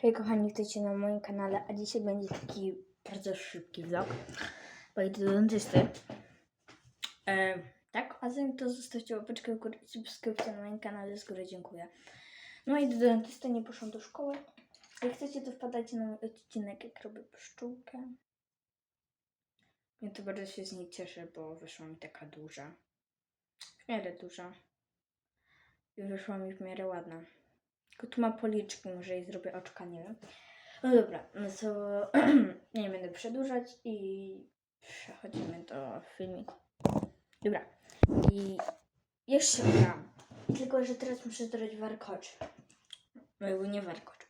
Hej kochani, witajcie na moim kanale, a dzisiaj będzie taki bardzo szybki vlog, bo idę do dentysty. E, tak, a zanim to zostawcie łapeczkę i subskrypcję na moim kanale, z góry dziękuję. No idę do dentysty, nie poszłam do szkoły. Jak chcecie, to wpadajcie na mój odcinek, jak robię pszczółkę. Ja to bardzo się z niej cieszę, bo wyszła mi taka duża. W miarę duża. I wyszła mi w miarę ładna. Tylko tu ma policzki, może jej zrobię oczka, nie wiem. No dobra, no to nie będę przedłużać i przechodzimy do filmiku. Dobra. I jeszcze gram. Tylko, że teraz muszę zrobić warkocz. No nie warkocz.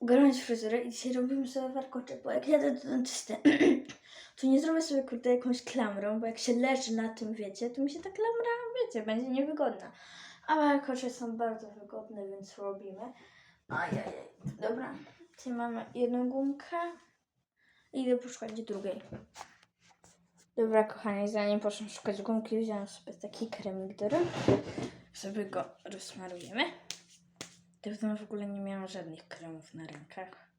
Ogarnąć fryzurę i dzisiaj robimy sobie warkocze, bo jak jadę do dentysty, to nie zrobię sobie kurde jakąś klamrą, bo jak się leży na tym, wiecie, to mi się ta klamra, wiecie, będzie niewygodna. A warkocze są bardzo wygodne, więc robimy. Ajajaj. Dobra. Tutaj mamy jedną gumkę. Idę poszukać drugiej. Dobra, kochani, zanim poszłam szukać gumki, wziąłem sobie taki kremik do rąk. Sobie go rozsmarujemy. Dawno w ogóle nie miałam żadnych kremów na rękach.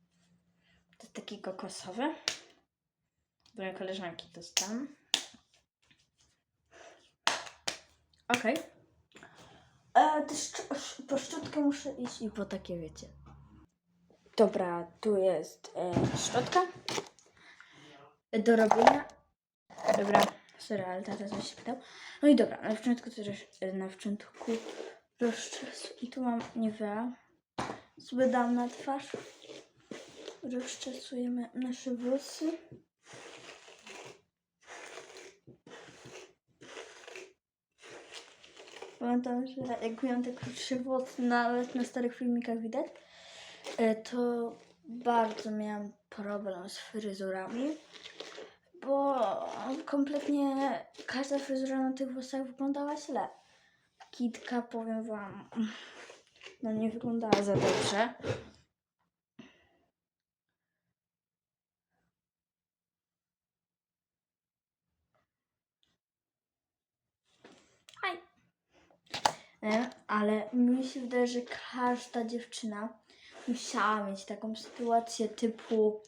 To taki kokosowy. Do mojej koleżanki dostałam. Okej. E, też szcz- po szczotkę muszę iść i po takie wiecie. Dobra, tu jest e, szczotka do robienia. Dobra, sorry, ale tata coś się pytał. No i dobra, na początku też e, na początku rozczesu i tu mam Nivea. Sobie dam na twarz. Rozczesujemy nasze włosy. Pamiętam, że jak miałam te krótsze włosy, nawet na starych filmikach widać, e, to bardzo miałam problem z fryzurami, bo kompletnie każda fryzura na tych włosach wyglądała źle. Kitka, powiem wam, no nie wyglądała za dobrze. Aj. E, Ale mi się wydaje, że każda dziewczyna musiała mieć taką sytuację typu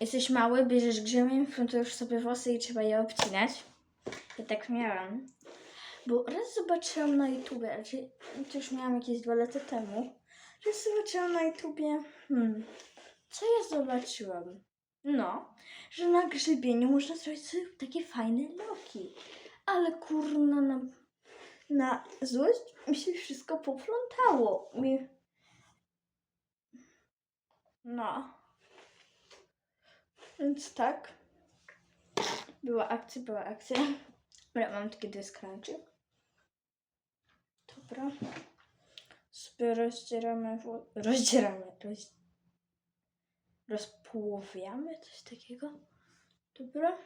jesteś mały, bierzesz grzemień, wplątujesz sobie włosy i trzeba je obcinać. Ja tak miałam. Bo raz zobaczyłam na YouTubie, raczej to już miałam jakieś dwa lata temu, raz zobaczyłam na YouTubie, hmm, co ja zobaczyłam? No, że na grzebieniu można zrobić sobie takie fajne loki. Ale kurna, na, na złość mi się wszystko poplątało. Mi... No. Więc tak. Była akcja, była akcja. Dobra, mam takie dwie scrunchie. Dobra. Sobie rozdzieramy, rozdzieramy, roz... rozpołowiamy, coś takiego. Dobra.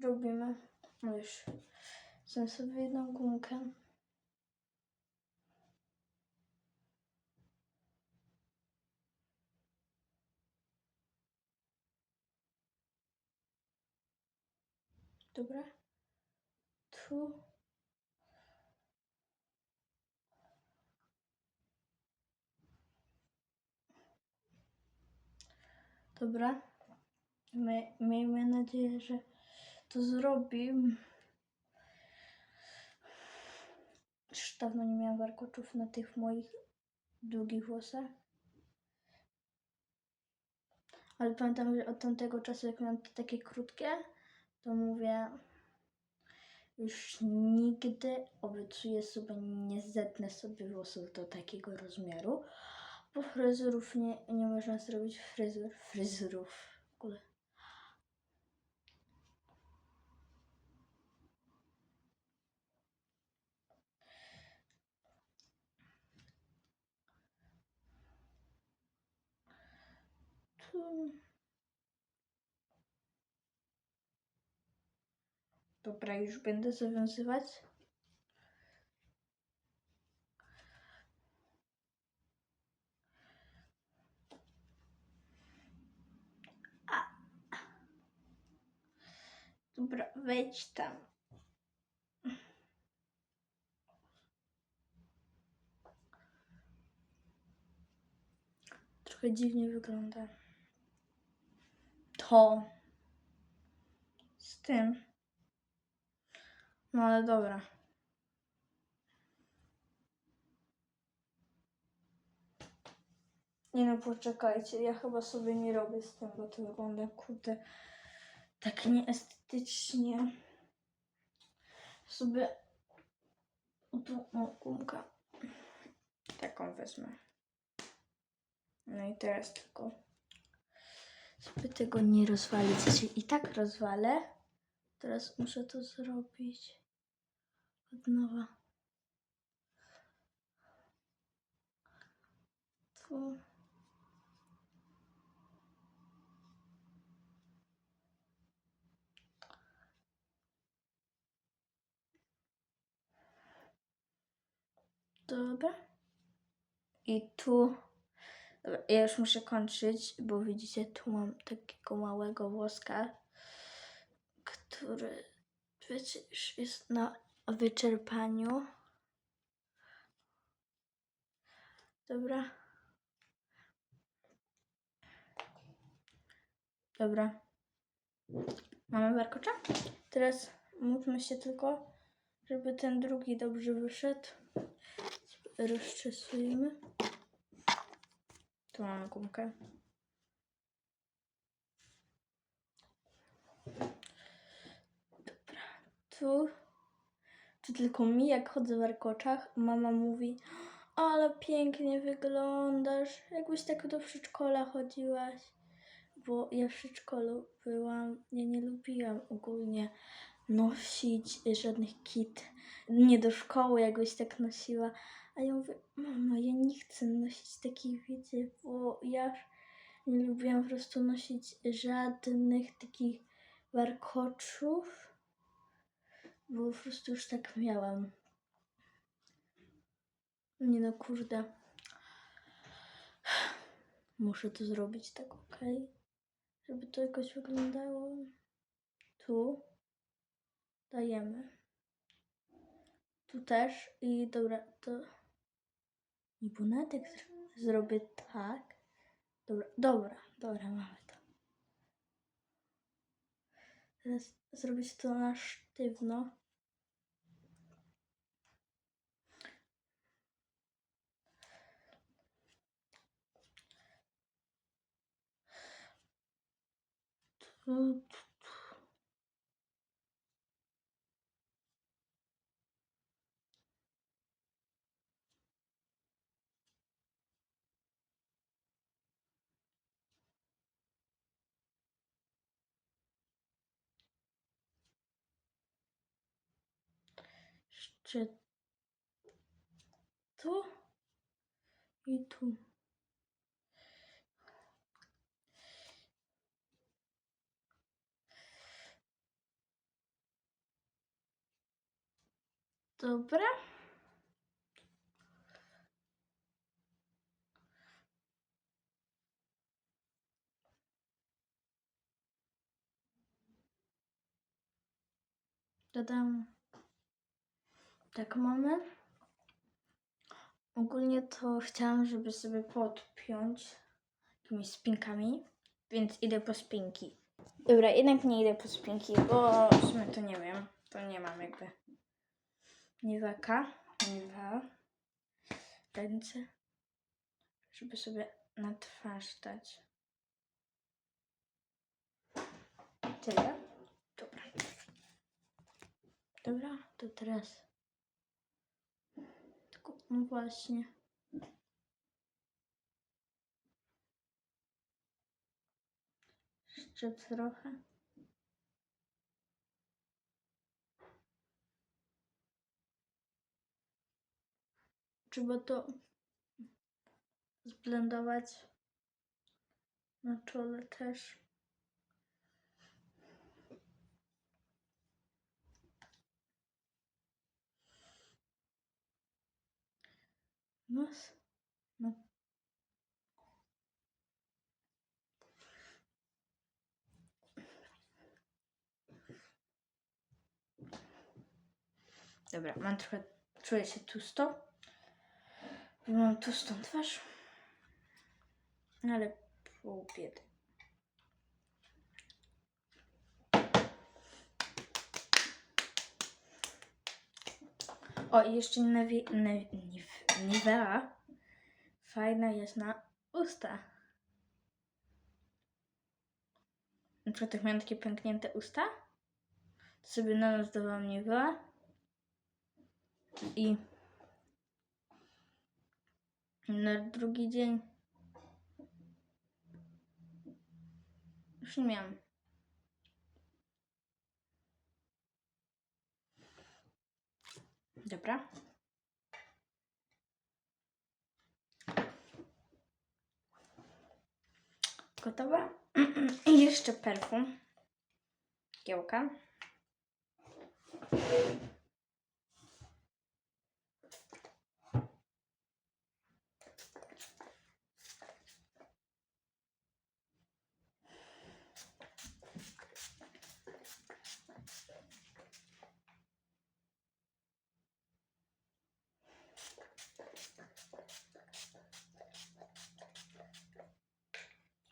Robimy. No już. Wziąłem sobie jedną gumkę. Dobra. Tu. Dobra. My, miejmy nadzieję, że to zrobi. Już dawno nie miałam warkoczów na tych moich długich włosach. Ale pamiętam, że od tamtego czasu, jak miałam te takie krótkie, to mówię, już nigdy obiecuję sobie, nie zetnę sobie włosów do takiego rozmiaru, bo fryzurów nie, nie można zrobić fryzur, fryzurów w ogóle. Tu. Dobra, już będę zawiązywać. A. Dobra, wejdź tam. trochę dziwnie wygląda. To z tym. No ale dobra. Nie no, poczekajcie, ja chyba sobie nie robię z tym, bo to wygląda, kurde, tak nieestetycznie. Sobie tu o, gumkę. Taką wezmę. No i teraz tylko żeby tego nie rozwalić. Jeśli i tak rozwalę, teraz muszę to zrobić od nowa. Tu. Dobra. I tu. Ja już muszę kończyć, bo widzicie, tu mam takiego małego włoska, który wiecie, już jest na wyczerpaniu. Dobra. Dobra. Mamy warkocza? Teraz módlmy się tylko, żeby ten drugi dobrze wyszedł. Rozczesujemy. Tu mamy gumkę. Dobra, tu. Tu tylko mi, jak chodzę w warkoczach, mama mówi, ale pięknie wyglądasz, jakbyś tak do przedszkola chodziłaś. Bo ja w przedszkolu byłam, ja nie lubiłam ogólnie nosić żadnych kit. Nie do szkoły, jakbyś tak nosiła. A ja mówię, mama, ja nie chcę nosić takich, wiecie, bo ja nie lubiłam po prostu nosić żadnych takich warkoczów, bo po prostu już tak miałam. Nie no, kurde. Muszę to zrobić tak, ok? Żeby to jakoś wyglądało. Tu dajemy. Tu też i dobra, to i bunetek zr- zrobię tak. Dobra, dobra, dobra, mamy to. Teraz zrobić to na sztywno. Tu, tu, Jeszcze tu i tu. Dobra. Tak mamy. Ogólnie to chciałam, żeby sobie podpiąć jakimiś spinkami, więc idę po spinki. Dobra, jednak nie idę po spinki, bo w sumie to nie wiem. To nie mam jakby. Nie waka, nie wa. Ręce. Żeby sobie na twarz dać. Tyle. Dobra. Dobra, to teraz. No właśnie. Jeszcze trochę. Trzeba to zblendować na czole też. Nos. No. Dobra, mam trochę, czuję się tłusto. Mam tłustą twarz. No ale pół biedy. O, i jeszcze ne, Niv- Nivea. Fajna jest na usta. Na przykład jak miałam takie pęknięte usta, to sobie na noc dawałam Nivea. I na drugi dzień już nie miałam. Dobra. Gotowa? I jeszcze perfum. Kiełka.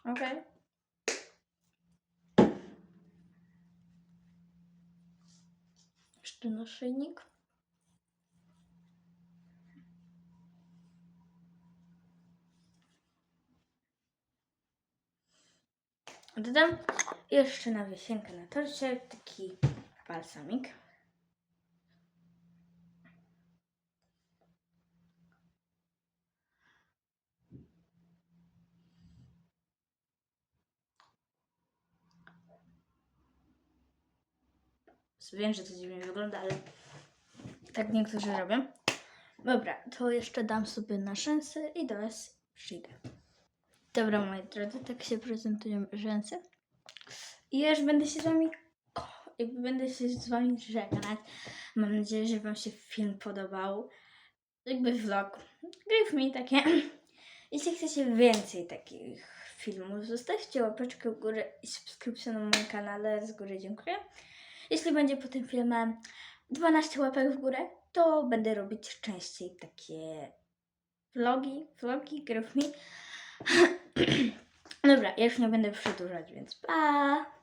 Okej. Jeszcze naszyjnik. Dodam jeszcze na wisienkę na torcie taki balsamik. Wiem, że to dziwnie wygląda, ale tak niektórzy robią. Dobra, to jeszcze dam sobie na rzęsy i do Was przyjdę. Dobra, moi drodzy, tak się prezentują rzęsy. I ja już będę się z Wami, jakby będę się z Wami żegnać. Mam nadzieję, że Wam się film podobał. Jakby vlog. Gryf mi takie. Jeśli chcecie więcej takich filmów, zostawcie łapeczkę w górę i subskrypcję na moim kanale. Z góry dziękuję. Jeśli będzie po tym filmie 12 łapek w górę, to będę robić częściej takie vlogi, vlogi, mi. Dobra, ja już nie będę przedłużać, więc pa!